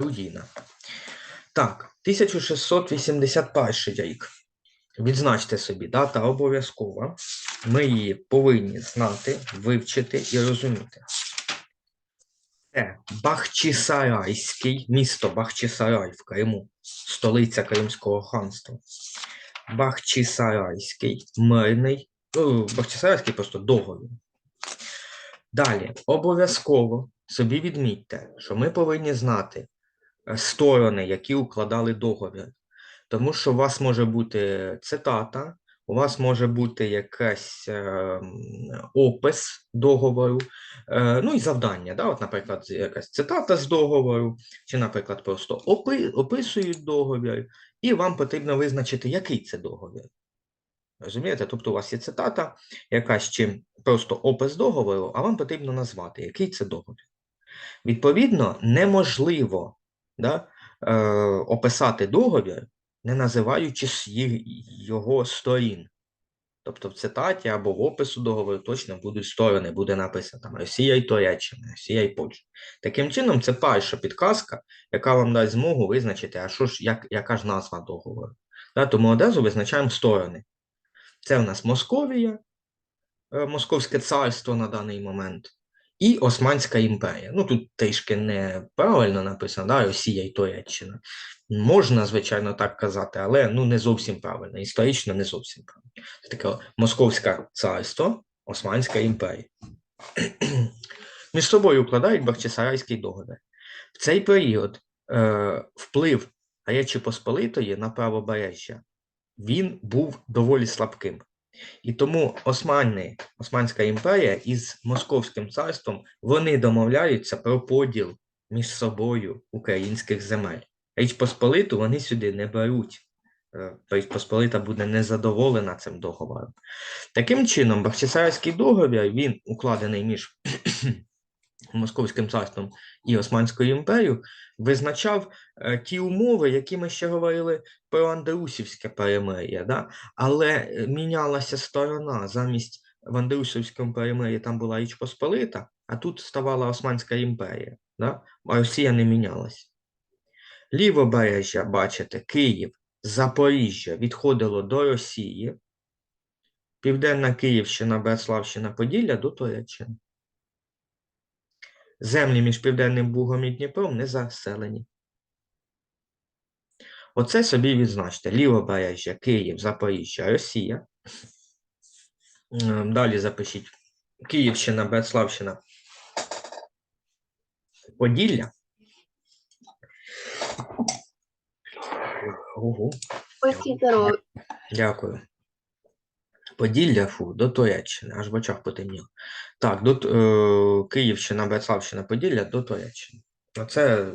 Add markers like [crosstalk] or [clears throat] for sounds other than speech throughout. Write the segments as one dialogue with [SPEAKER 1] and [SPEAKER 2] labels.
[SPEAKER 1] Рудіна. Так, 1681 рік. Відзначте собі, дата обов'язкова. Ми її повинні знати, вивчити і розуміти. Це Бахчисарайський, місто Бахчисарай в Криму, столиця Кримського ханства. Бахчисарайський, мирний, ну, Бахчисарайський просто договір. Далі, обов'язково собі відмітьте, що ми повинні знати сторони, які укладали договір. Тому що у вас може бути цитата, у вас може бути якийсь е, опис договору, е, ну і завдання. Да? От, наприклад, якась цитата з договору, чи, наприклад, просто опи, описують договір, і вам потрібно визначити, який це договір. Розумієте? Тобто у вас є цитата, якась чи просто опис договору, а вам потрібно назвати, який це договір. Відповідно, неможливо да, е, описати договір, не називаючи його сторін. Тобто в цитаті або в опису договору точно будуть сторони, буде написано там Росія і Туреччина, Росія і Польща. Таким чином, це перша підказка, яка вам дасть змогу визначити, а що ж, як, яка ж назва договору. Да, тому одразу визначаємо сторони. Це у нас Московія, е, Московське царство на даний момент, і Османська імперія. Ну тут трішки неправильно написано, да, Росія і Туреччина. Можна, звичайно, так казати, але ну не зовсім правильно. Історично не зовсім правильно. Це таке Московське царство, Османська імперія. [clears throat] Між собою укладають Бахчисарайський договір. В цей період е, вплив Речі Посполитої на правобережжя він був доволі слабким. І тому Османи, Османська імперія із Московським царством вони домовляються про поділ між собою українських земель. Річ Посполиту вони сюди не беруть. Е, Річ Посполита буде незадоволена цим договором. Таким чином, Бахчисарайський договір він укладений між Московським царством і Османською імперією, визначав е, ті умови, які ми ще говорили про Андрусівське перемир'я. Да? Але е, мінялася сторона. Замість в Андрусівському перемир'ї там була Річ Посполита, а тут ставала Османська імперія. Да? А Росія не мінялася. Лівобережжя, бачите, Київ, Запоріжжя відходило до Росії, Південна Київщина, Братславщина, Поділля до Туреччини. Землі між Південним Бугом і Дніпром не заселені. Оце собі відзначте. Лівобережжя, Київ, Запоріжжя, Росія. Ем, Далі запишіть Київщина, Братславщина, Поділля. Ого. Дякую. Поділля, фу, до Туреччини, аж в очах потемніло. Так, до е, Київщина, Братславщина, Поділля до Туреччини. Оце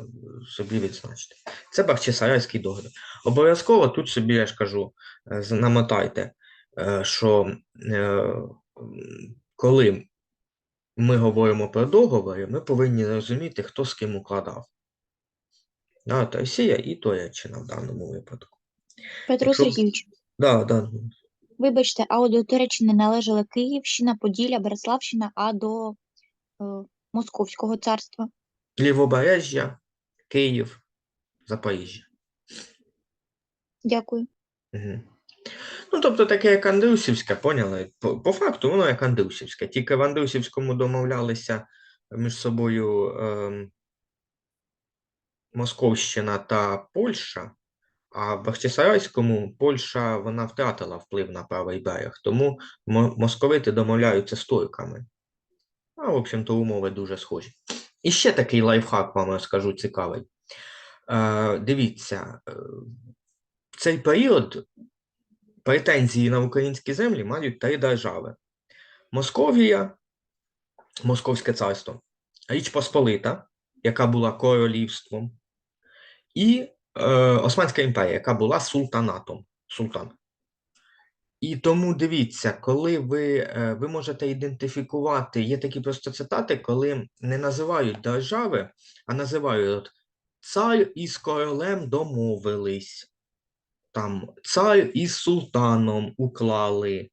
[SPEAKER 1] собі відзначте. Це Бахчисарайський договір. Обов'язково тут собі, я ж кажу, е, намотайте, е, що е, коли ми говоримо про договори, ми повинні розуміти, хто з ким укладав. Да, Росія і Туреччина в даному випадку.
[SPEAKER 2] Петро Сергійович,
[SPEAKER 1] Да, да.
[SPEAKER 2] Вибачте, а от до Туреччини належала Київщина, Поділля, Братславщина, а до е, Московського царства.
[SPEAKER 1] Лівобережжя, Київ, Запоріжжя.
[SPEAKER 2] Дякую.
[SPEAKER 1] Угу. Ну, тобто таке, як Андрусівське, поняли? По, по факту воно як Андрусівське. Тільки в Андрусівському домовлялися між собою ем, Московщина та Польща, а в Бахчисарайському Польща вона втратила вплив на правий берег, тому московити домовляються з турками. А, в общем-то, умови дуже схожі. І ще такий лайфхак вам розкажу цікавий. Е, дивіться, е, в цей період претензії на українські землі мають три держави: Московія, Московське царство, Річ Посполита, яка була королівством, і Османська імперія, яка була султанатом. Султан. І тому дивіться, коли ви, е, ви можете ідентифікувати, є такі просто цитати, коли не називають держави, а називають от, цар із королем домовились, там цар із султаном уклали.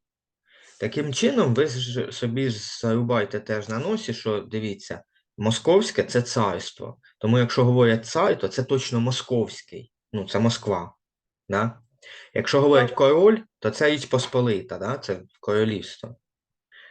[SPEAKER 1] Таким чином, ви ж собі зарубайте теж на носі, що дивіться, Московське це царство. Тому якщо говорять цар, то це точно московський. Ну, це Москва. Да? Якщо говорять король, то це Річ Посполита, да? це королівство.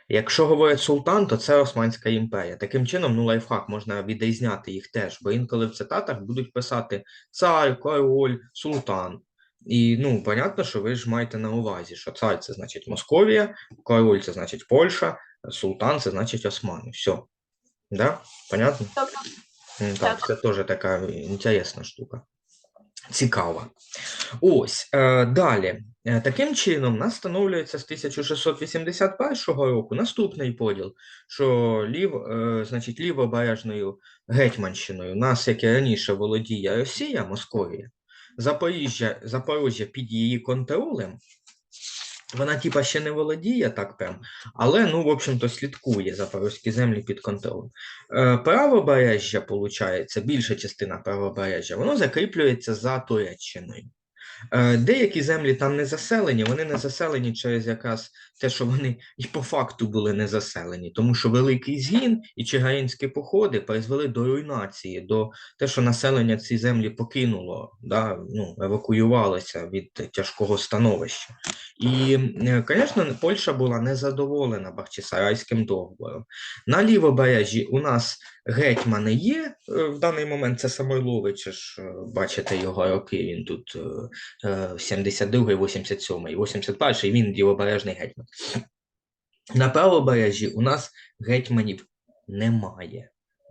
[SPEAKER 1] Якщо говорять султан, то це Османська імперія. Таким чином, ну, лайфхак можна відрізняти їх теж, бо інколи в цитатах будуть писати цар, король, султан. І ну, понятно, що ви ж маєте на увазі, що цар це значить Московія, король це значить Польща, султан це значить Османи. Все. Да? Понятно?
[SPEAKER 3] Так.
[SPEAKER 1] Так,
[SPEAKER 3] Так.
[SPEAKER 1] це теж така інтересна штука. Цікава. Ось, е, далі. Е, Таким чином, нас встановлюється з 1681 року наступний поділ, що лів, е, значить, лівобережною Гетьманщиною, нас, як і раніше, володіє Росія, Московія, Запоріжжя, Запоріжжя під її контролем. Вона, типа, ще не володіє так прям, але, ну, в общем-то, слідкує запорозькі землі під контролем. Е, правобережжя, виходить, більша частина правобережжя, воно закріплюється за Туреччиною. Е, Деякі землі там не заселені, вони не заселені через якраз те, що вони і по факту були не заселені, тому що великий згін і чигаїнські походи призвели до руйнації, до те, що населення ці землі покинуло, да, ну, евакуювалося від тяжкого становища. І, звісно, Польща була незадоволена Бахчисарайським договором. На лівобережжі у нас гетьмани є. е, В даний момент це Самойлович, е, бачите його роки. Він тут е, е, 72-й, 87-й, 81-й, він лівобережний гетьман. На правобережжі у нас гетьманів немає.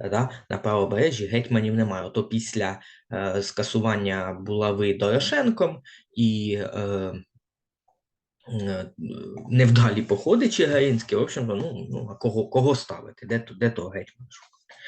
[SPEAKER 1] Да? На правобережжі гетьманів немає. Ото після е, скасування булави Дорошенком і е, е, невдалі походи Чигиринські, в общем, ну, ну а кого, кого ставити? Де, де того гетьмана шукати?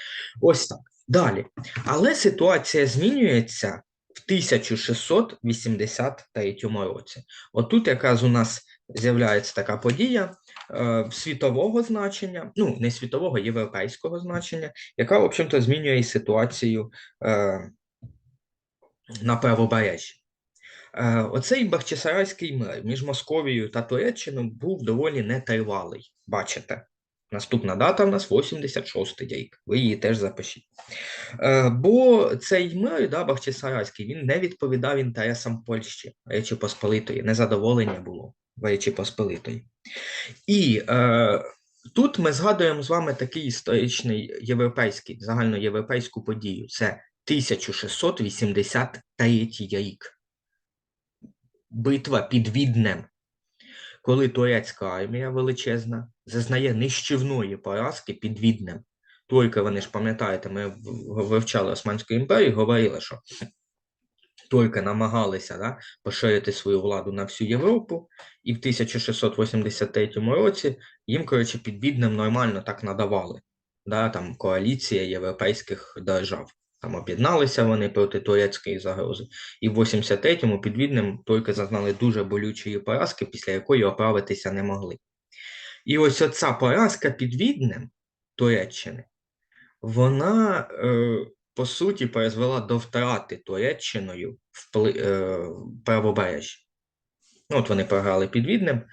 [SPEAKER 1] Ось так. Далі. Але ситуація змінюється 1683 році. Отут якраз у нас з'являється така подія е, світового значення, ну, не світового, європейського значення, яка, в общем-то, змінює і ситуацію е, на правобережжі. Е, Оцей Бахчисарайський мир між Московією та Туреччиною був доволі нетривалий. Бачите, наступна дата в нас 86-й рік. Ви її теж запишіть. Е, Бо цей мир, да, Бахчисарайський, він не відповідав інтересам Польщі, Речі Посполитої, незадоволення було в Речі Посполитої. І е, тут ми згадуємо з вами такий історичний європейський, загальноєвропейську подію. Це 1683 рік. Битва під Віднем, коли турецька армія величезна зазнає нищівної поразки під Віднем. Турки, вони ж пам'ятаєте, ми вивчали Османську імперію, говорили, що турки намагалися да, поширити свою владу на всю Європу, і в 1683 році їм, коротше, під Віднем нормально так надавали. Да, там коаліція європейських держав. Там об'єдналися вони проти турецької загрози. І в 83-му під Віднем турки зазнали дуже болючої поразки, після якої оправитися не могли. І ось оця поразка під Віднем Туреччини, вона, е, по суті, призвела до втрати Туреччиною впли, е, правобережжя. Ну, от вони програли під Віднем,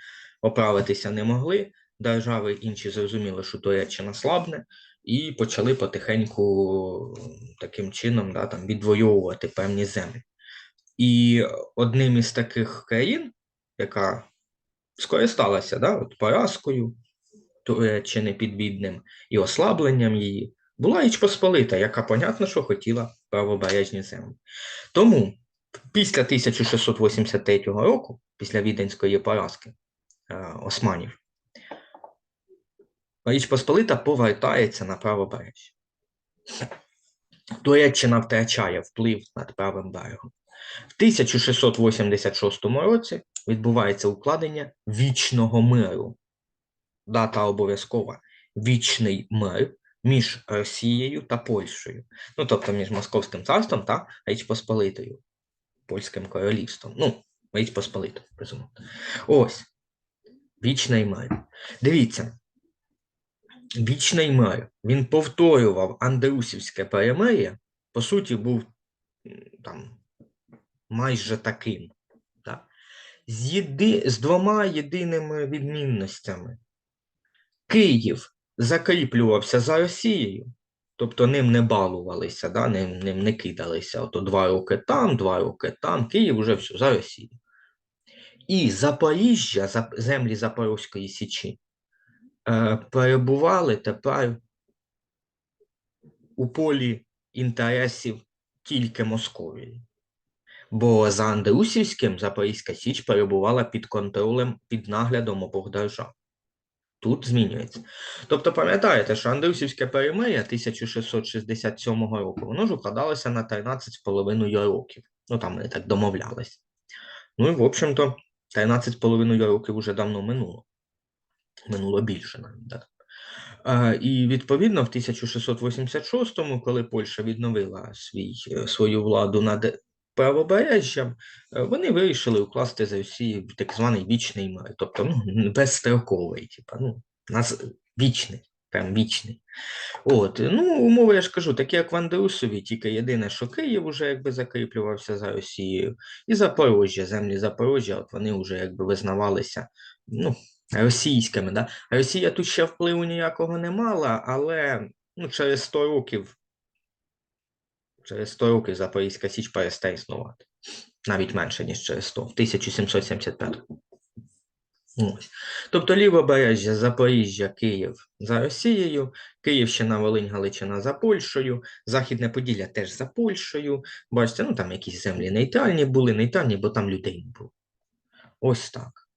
[SPEAKER 1] оправитися не могли. Держави інші зрозуміли, що Туреччина слабне, і почали потихеньку таким чином да, там, відвоювати певні землі. І одним із таких країн, яка скористалася да, от поразкою Туреччини під Віднем і ослабленням її, була Річ Посполита, яка, понятно, що хотіла правобережні землі. Тому після 1683 року, після Віденської поразки е, османів, Річ Посполита повертається на правобережжя. Туреччина втрачає вплив над правим берегом. В 1686 році відбувається укладення вічного миру. Дата обов'язкова вічний мир між Росією та Польщею. Ну, тобто між Московським царством та Річ Посполитою, Польським королівством. Ну, Річ Посполитою, безумовно. Ось. Вічний мир. Дивіться. Вічний мир. Він повторював Андрусівське перемир'я, по суті, був там майже таким. З, єди... з двома єдиними відмінностями. Київ закріплювався за Росією, Тобто ним не балувалися, да? ним, ним не кидалися. Ото два роки там, два роки там, Київ уже все за Росію. І Запоріжжя, землі Запорозької Січі, е, перебували тепер у полі інтересів тільки Московії. Бо за Андрусівським Запорізька Січ перебувала під контролем, під наглядом обох держав. Тут змінюється. Тобто, пам'ятаєте, що Андрусівське перемир'я 1667 року, воно ж укладалося на 13,5 років. Ну, там вони так домовлялись. Ну і, в общем-то, 13,5 років вже давно минуло. Минуло більше навіть. Да? І відповідно в 1686-му, коли Польща відновила свій, е, свою владу над правобережжям, е, вони вирішили укласти з Росією так званий вічний мир, тобто ну, безстроковий, типу, ну, нас вічний, прям вічний. От, ну, умови, я ж кажу, такі як в Андрусові, тільки єдине, що Київ уже якби закріплювався за Росією, і Запорожжя, землі Запорожжя, от вони вже якби визнавалися, ну, російськими. Да? Росія тут ще впливу ніякого не мала, але ну, через 100 років, через 100 років Запорізька Січ перестає існувати. Навіть менше, ніж через 100, в 1775. Ось. Тобто лівобережжя, Запоріжжя, Київ за Росією, Київщина, Волинь, Галичина за Польщею, Західне Поділля теж за Польщею. Бачите, ну там якісь землі нейтральні були, нейтральні, бо там людей не було. Ось так.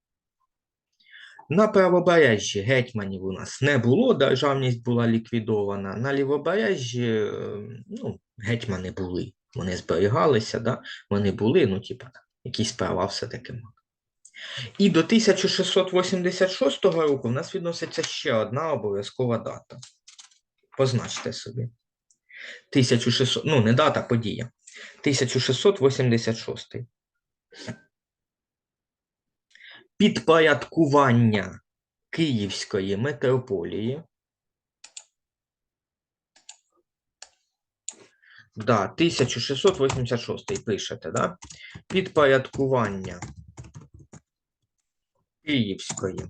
[SPEAKER 1] На правобережжі гетьманів у нас не було, державність була ліквідована. На лівобережжі е, ну, гетьмани були. Вони зберігалися, да? вони були, ну, типа, якісь права все-таки мали. І до 1686 року в нас відноситься ще одна обов'язкова дата. Позначте собі. 1600, ну, не дата, подія. 1686. Підпорядкування Київської митрополії. Да, 1686 пишете, да? Підпорядкування Київської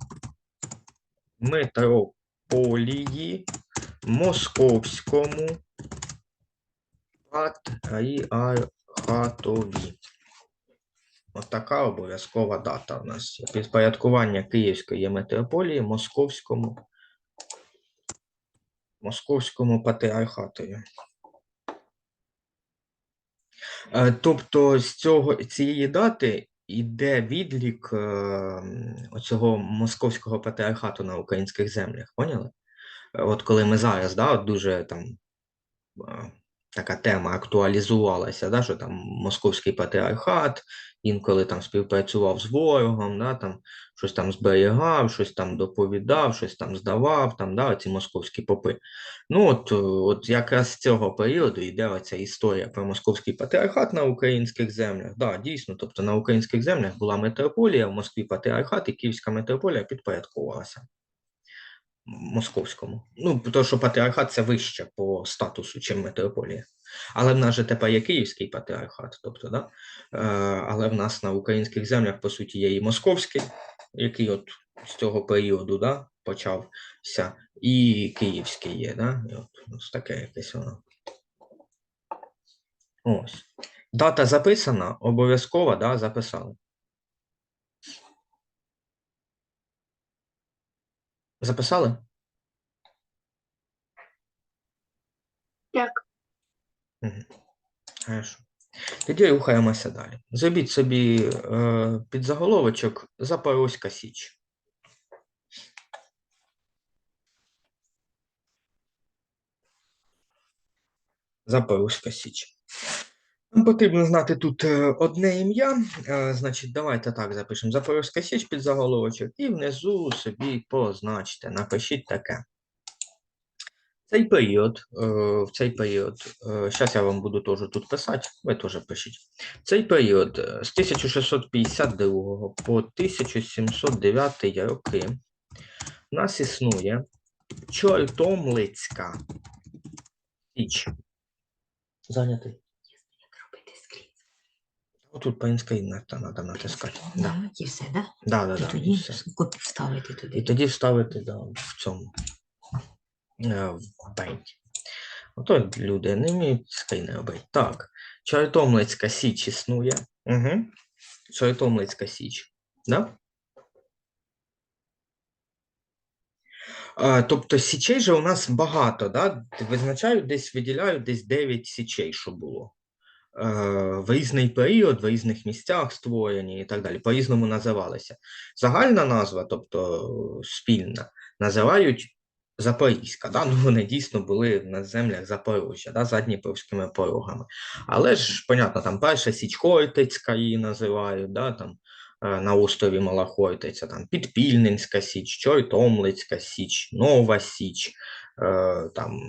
[SPEAKER 1] митрополії Московському патріархатові. От така обов'язкова дата у нас. Підпорядкування Київської митрополії Московському, Московському патріархатові. Е, Тобто з цього, цієї дати йде відлік е, оцього московського патріархату на українських землях. Поняли? Е, От коли ми зараз, да, дуже там така тема актуалізувалася, да, що там московський патріархат інколи там співпрацював з ворогом, да, там щось там зберігав, щось там доповідав, щось там здавав, там, да, ці московські попи. Ну, от, от якраз з цього періоду йде оця історія про московський патріархат на українських землях. Да, дійсно, тобто на українських землях була митрополія, в Москві патріархат, і Київська митрополія підпорядковувалася московському. Ну, тому що патріархат це вище по статусу, чим митрополія. Але в нас же тепер є Київський патріархат, тобто, да? е, але в нас на українських землях, по суті, є і московський, який от з цього періоду да, почався, і Київський є, да? І от, ось таке якесь воно. Ось. Дата записана, обов'язково, да, записали. Записали?
[SPEAKER 3] Так.
[SPEAKER 1] Мгм. Хорошо. Тоді рухаємося далі. Зробіть собі е, підзаголовочок Запорозька Січ. Запорозька Січ. Нам потрібно знати тут е, одне ім'я. Е, значить, давайте так запишемо Запорозька Січ під заголовочок і внизу собі позначте, напишіть таке. Цей період, е, в цей період, зараз я вам буду теж тут писати, ви теж пишіть. Цей період з 1652 по 1709 роки у нас існує Чортомлицька Січ. Зайнятий.
[SPEAKER 3] Скрізь.
[SPEAKER 1] Отут по інскрін треба натискати. Да.
[SPEAKER 3] Да, і все, да?
[SPEAKER 1] Да, да,
[SPEAKER 3] І
[SPEAKER 1] да,
[SPEAKER 3] тоді
[SPEAKER 1] і все.
[SPEAKER 3] вставити туди.
[SPEAKER 1] І тоді вставити да, в цьому е, в. Ото люди не вміють скріни робити. Так, Чортомлицька Січ існує. Угу. Чортомлицька Січ. Да? А, тобто січей же у нас багато, да? визначають десь, виділяють десь 9 січей, що було. Е, в різний період, в різних місцях створені і так далі, по-різному називалися. Загальна назва, тобто спільна, називають Запорізька. Да? Ну, вони дійсно були на землях Запорожжя, да? за Дніпровськими порогами. Але ж, понятно, там перша Січ Хортицька її називають, да? там, е, на острові Мала Хортиця, там Підпільненська Січ, Чортомлицька Січ, Нова Січ, там,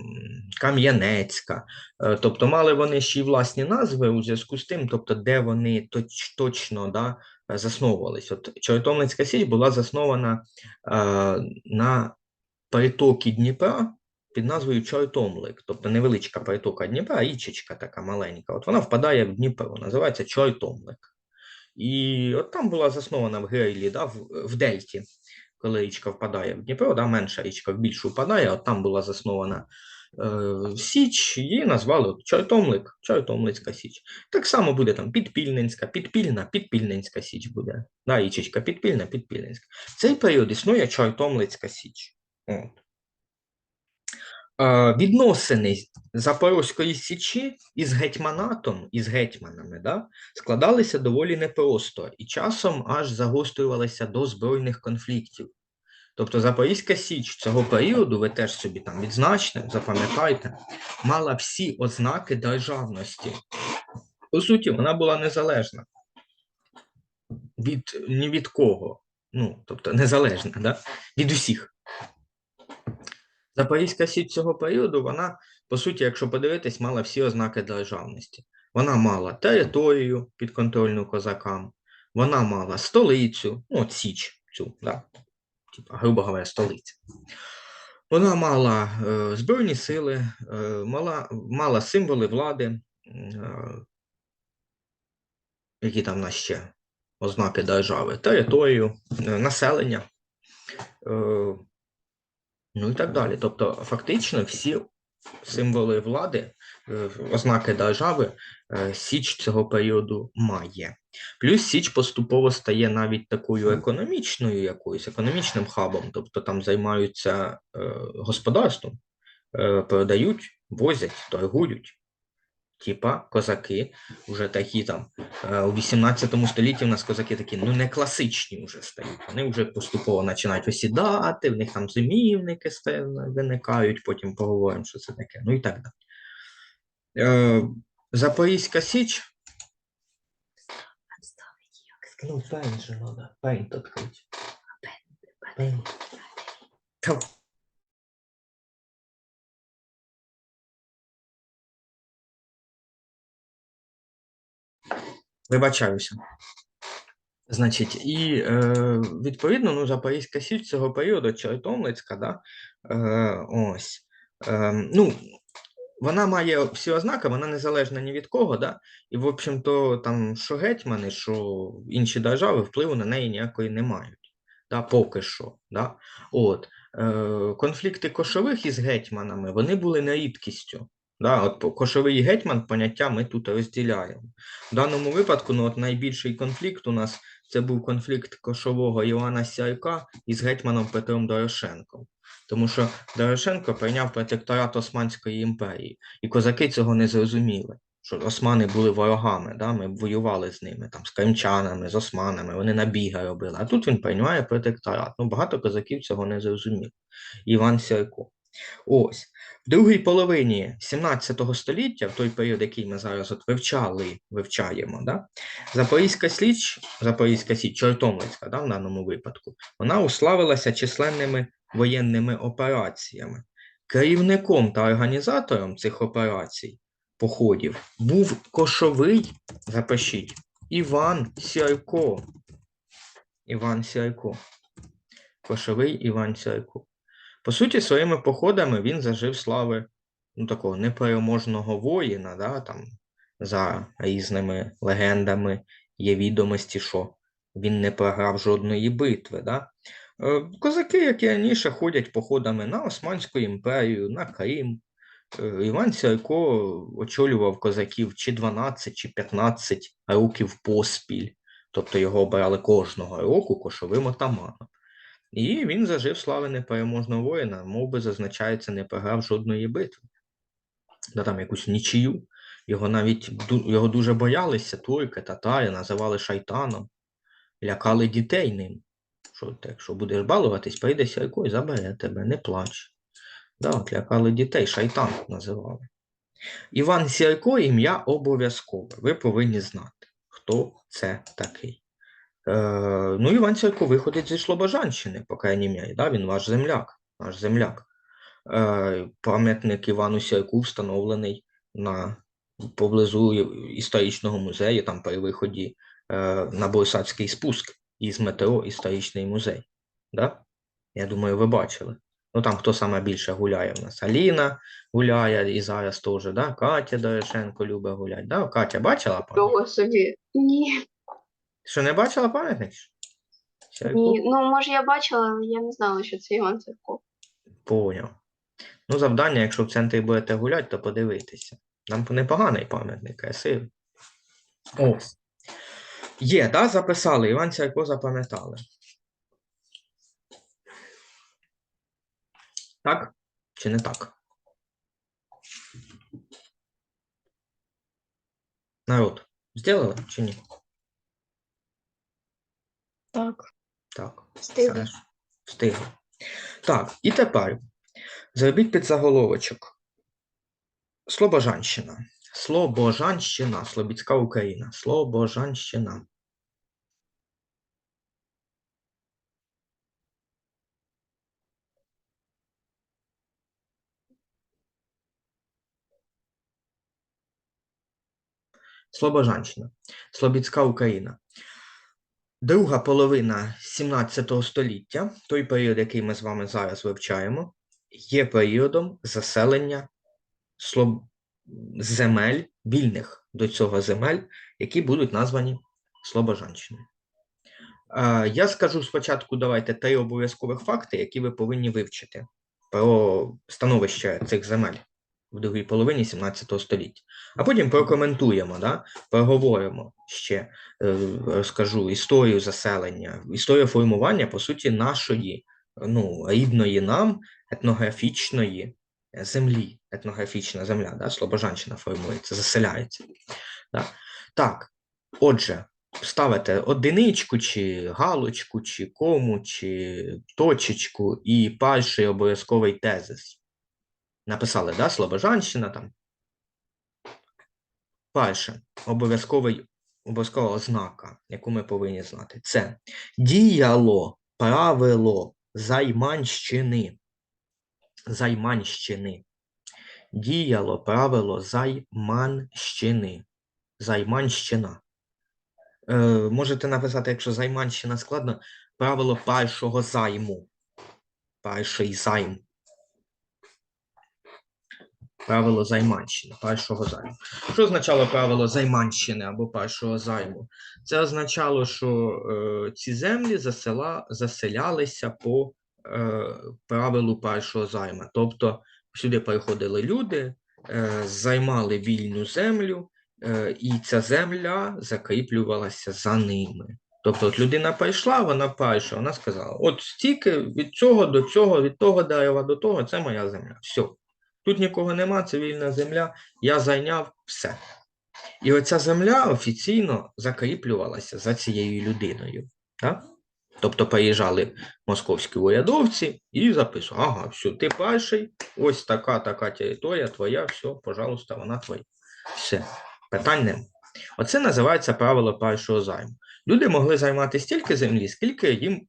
[SPEAKER 1] Кам'янецька. Е, Тобто мали вони ще й власні назви у зв'язку з тим, тобто, де вони точ, точно да, е, засновувались. От Чортомлицька Січ була заснована е, на притокі Дніпра під назвою Чортомлик, тобто невеличка притока Дніпра, річечка така маленька. От вона впадає в Дніпро, називається Чортомлик. І от там була заснована в Гейлі, да, в, в Дельті, коли річка впадає в Дніпро, да, менша річка в більшу впадає, от там була заснована е, Січ, її назвали Чортомлик, Чортомлицька Січ. Так само буде там Підпільненська, Підпільна, Підпільненська Січ буде. Да, річечка Підпільна, Підпільненська. В цей період існує Чортомлицька Січ. От. Е, відносини Запорозької Січі із гетьманатом, із гетьманами, да, складалися доволі непросто і часом аж загострювалися до збройних конфліктів. Тобто Запорізька Січ цього періоду, ви теж собі там відзначте, запам'ятайте, мала всі ознаки державності. По суті, вона була незалежна від ні від кого. Ну, тобто незалежна, да? від усіх. Запорізька Січ цього періоду, вона, по суті, якщо подивитись, мала всі ознаки державності. Вона мала територію підконтрольну козакам, вона мала столицю, ну, от Січ цю, да? типа, грубо говоря, столиця. Вона мала е, збройні сили, е, мала, мала символи влади, е, які там в нас ще ознаки держави, територію, е, населення. Е, Ну і так далі. Тобто, фактично, всі символи влади, е, ознаки держави е, Січ цього періоду має. Плюс Січ поступово стає навіть такою економічною якоюсь, економічним хабом, тобто там займаються е, господарством, продають, возять, торгують. Типа козаки вже такі там е, у 18 столітті в нас козаки такі ну не класичні вже стають. Вони вже поступово починають осідати, в них там зимівники виникають, потім поговоримо, що це таке. Ну і так далі. Е, Запорізька Січ. Ну, пень же треба, пень відкрити.
[SPEAKER 3] Пен.
[SPEAKER 1] Та Вибачаюся. Значить, і е, відповідно, ну, Запорізька Січ цього періоду, Чортомлицька, да, е, ось, е, ну, вона має всі ознаки, вона незалежна ні від кого, да, і, в общем-то, там, що гетьмани, що інші держави впливу на неї ніякої не мають, да, поки що. Да. От, е, конфлікти кошових із гетьманами, вони були не рідкістю. Да, от кошовий гетьман поняття ми тут розділяємо. В даному випадку ну, от найбільший конфлікт у нас це був конфлікт кошового Івана Сяйка із гетьманом Петром Дорошенком. Тому що Дорошенко прийняв протекторат Османської імперії, і козаки цього не зрозуміли, що османи були ворогами, да? ми воювали з ними, там, з кримчанами, з османами, вони набіги робили. А тут він приймає протекторат. Ну, багато козаків цього не зрозуміли. Іван Сяйко. Ось. В другій половині 17 століття, в той період, який ми зараз от вивчали, вивчаємо, да? Запорізька Січ, Запорізька Січ, Чортомлицька, да, в даному випадку, вона уславилася численними воєнними операціями. Керівником та організатором цих операцій, походів, був кошовий, запишіть, Іван Сяйко. Іван Сяйко. Кошовий Іван Сяйко. По суті, своїми походами він зажив слави ну, такого непереможного воїна, да, там, за різними легендами є відомості, що він не програв жодної битви. Да. Е, Козаки, як і раніше, ходять походами на Османську імперію, на Крим, е, Іван Сяйко очолював козаків чи 12, чи 15 років поспіль. Тобто його обирали кожного року кошовим отаманом. І він зажив слави непереможного воїна, мов би зазначається, не програв жодної битви. Да там якусь нічию. Його навіть його дуже боялися турки, татари, називали шайтаном, лякали дітей ним. Що ти, якщо будеш балуватись, прийде Сяйко і забере тебе, не плач. Да, от лякали дітей, шайтан називали. Іван Сірко ім'я обов'язкове. Ви повинні знати, хто це такий. Е, ну, Іван Сірко виходить зі Слобожанщини, по крайній мірі. Да? Він ваш земляк. Ваш земляк. Е, пам'ятник Івану Сірку встановлений на, поблизу історичного музею, там при виході е, на Борсацький спуск із метро Історичний музей. Да? Я думаю, ви бачили. Ну там хто саме більше гуляє в нас? Аліна гуляє і зараз теж, да? Катя Дорошенко любить гуляти. Да? Катя бачила?
[SPEAKER 4] Собі? Ні,
[SPEAKER 1] Що не бачила пам'ятник?
[SPEAKER 4] Ні. Ну, може, я бачила, але я не знала, що це Іван Церков.
[SPEAKER 1] Поняв. Ну, завдання, якщо в центрі будете гуляти, то подивитися. Нам непоганий пам'ятник, красивий. Ось. Є, да, записали. Іван Сяйко запам'ятали. Так? Чи не так? Народ, зробили чи ні?
[SPEAKER 4] Так.
[SPEAKER 1] Так.
[SPEAKER 4] Встигли.
[SPEAKER 1] Так, і тепер зробіть підзаголовочок. Слобожанщина. Слобожанщина. Слобідська Україна. Слобожанщина. Слобожанщина. Слобідська Україна. Друга половина 17 століття, той період, який ми з вами зараз вивчаємо, є періодом заселення слоб... земель вільних до цього земель, які будуть названі Слобожанщиною. Я скажу спочатку, давайте три обов'язкових факти, які ви повинні вивчити про становище цих земель в другій половині 17 століття. А потім прокоментуємо, да? проговоримо ще е, розкажу історію заселення, історію формування, по суті, нашої ну, рідної нам етнографічної землі. Етнографічна земля, да? Слобожанщина формується, заселяється. Да? Так, отже, ставите одиничку, чи галочку, чи кому, чи точечку, і перший обов'язковий тезис. Написали, да, Слобожанщина там. Перше, обов'язковий обов'язкова ознака, яку ми повинні знати, це діяло правило займанщини. Займанщини. Діяло правило займанщини. Займанщина. Е, можете написати, якщо займанщина складно, правило першого займу. Перший займ. Правило займанщини, першого займу. Що означало правило займанщини або першого займу? Це означало, що е, ці землі засела, заселялися по е, правилу першого займа. Тобто сюди приходили люди, е, займали вільну землю, е, і ця земля закріплювалася за ними. Тобто, от людина прийшла, вона перша, вона сказала: от стільки від цього до цього, від того дерева до того, це моя земля. Все. Тут нікого нема, це вільна земля, я зайняв все. І оця земля офіційно закріплювалася за цією людиною. Так? Тобто приїжджали московські урядовці і записували, ага, все, ти перший, ось така така територія твоя, все, пожалуйста, вона твоя. Все, питань нема. Оце називається правило першого займу. Люди могли займати стільки землі, скільки їм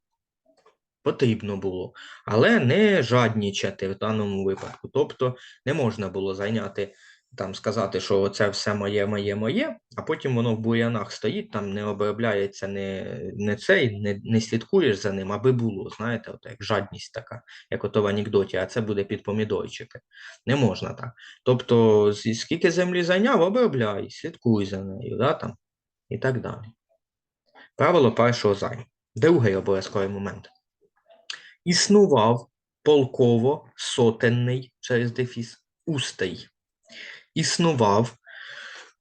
[SPEAKER 1] потрібно було, але не жаднічати в даному випадку. Тобто не можна було зайняти, там сказати, що це все моє, моє, моє, а потім воно в бур'янах стоїть, там не обробляється не, не цей, не, не слідкуєш за ним, аби було, знаєте, от як жадність така, як ото в анекдоті, а це буде під помідорчики. Не можна так. Тобто, скільки землі зайняв, обробляй, слідкуй за нею, да, там, і так далі. Правило першого займу. Другий обов'язковий момент. Існував полково-сотенний через дефіс устий. Існував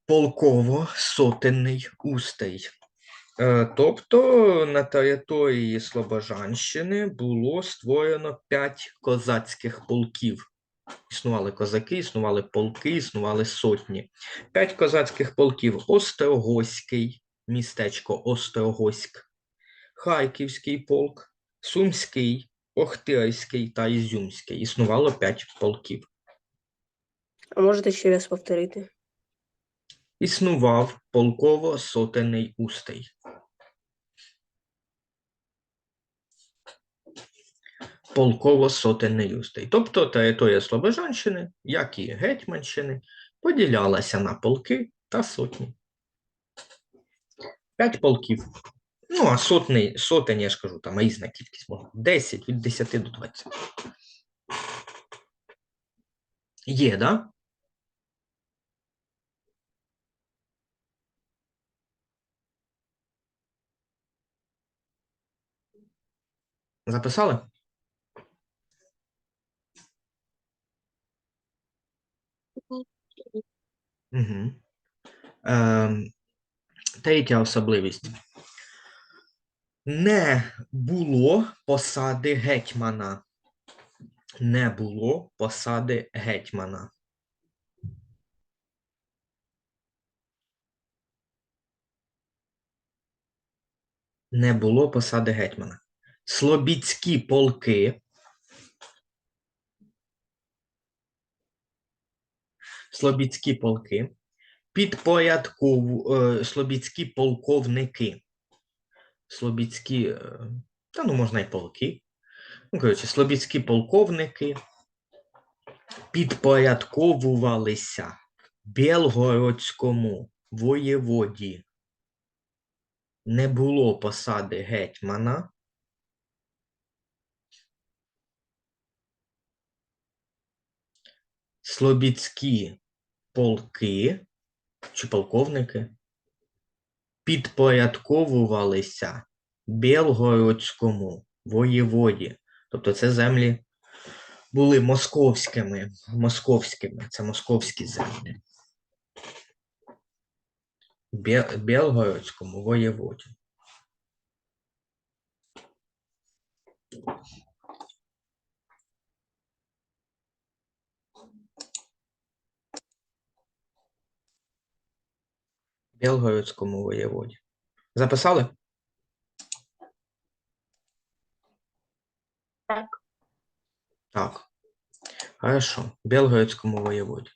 [SPEAKER 1] полково-сотенний устий. Е, Тобто на території Слобожанщини було створено п'ять козацьких полків. Існували козаки, існували полки, існували сотні. П'ять козацьких полків: Острогоський, містечко Острогоськ, Харківський полк, Сумський, Охтирський та Ізюмський. Існувало п'ять полків.
[SPEAKER 5] А можете ще раз повторити?
[SPEAKER 1] Існував полково-сотенний устий. Полково-сотенний устий. Тобто територія Слобожанщини, як і Гетьманщини, поділялася на полки та сотні. П'ять полків. Ну, а сотний, сотень, я ж кажу, там різна кількість може. 10 від 10 до 20. Є, да? Записали? Угу. Ем, третя особливість. Не було посади гетьмана. Не було посади гетьмана. Не було посади гетьмана. Слобідські полки. Слобідські полки. Підпорядков... е, Слобідські полковники. Слобідські, е, та ну можна і полки. Ну, коротше, слобідські полковники підпорядковувалися Білгородському воєводі. Не було посади гетьмана. Слобідські полки чи полковники підпорядковувалися Білгородському воєводі. Тобто це землі були московськими, московськими, це московські землі. Білгородському воєводі. Білгородському воєводі. Записали?
[SPEAKER 4] Так.
[SPEAKER 1] Так. Хорошо. Білгородському воєводі.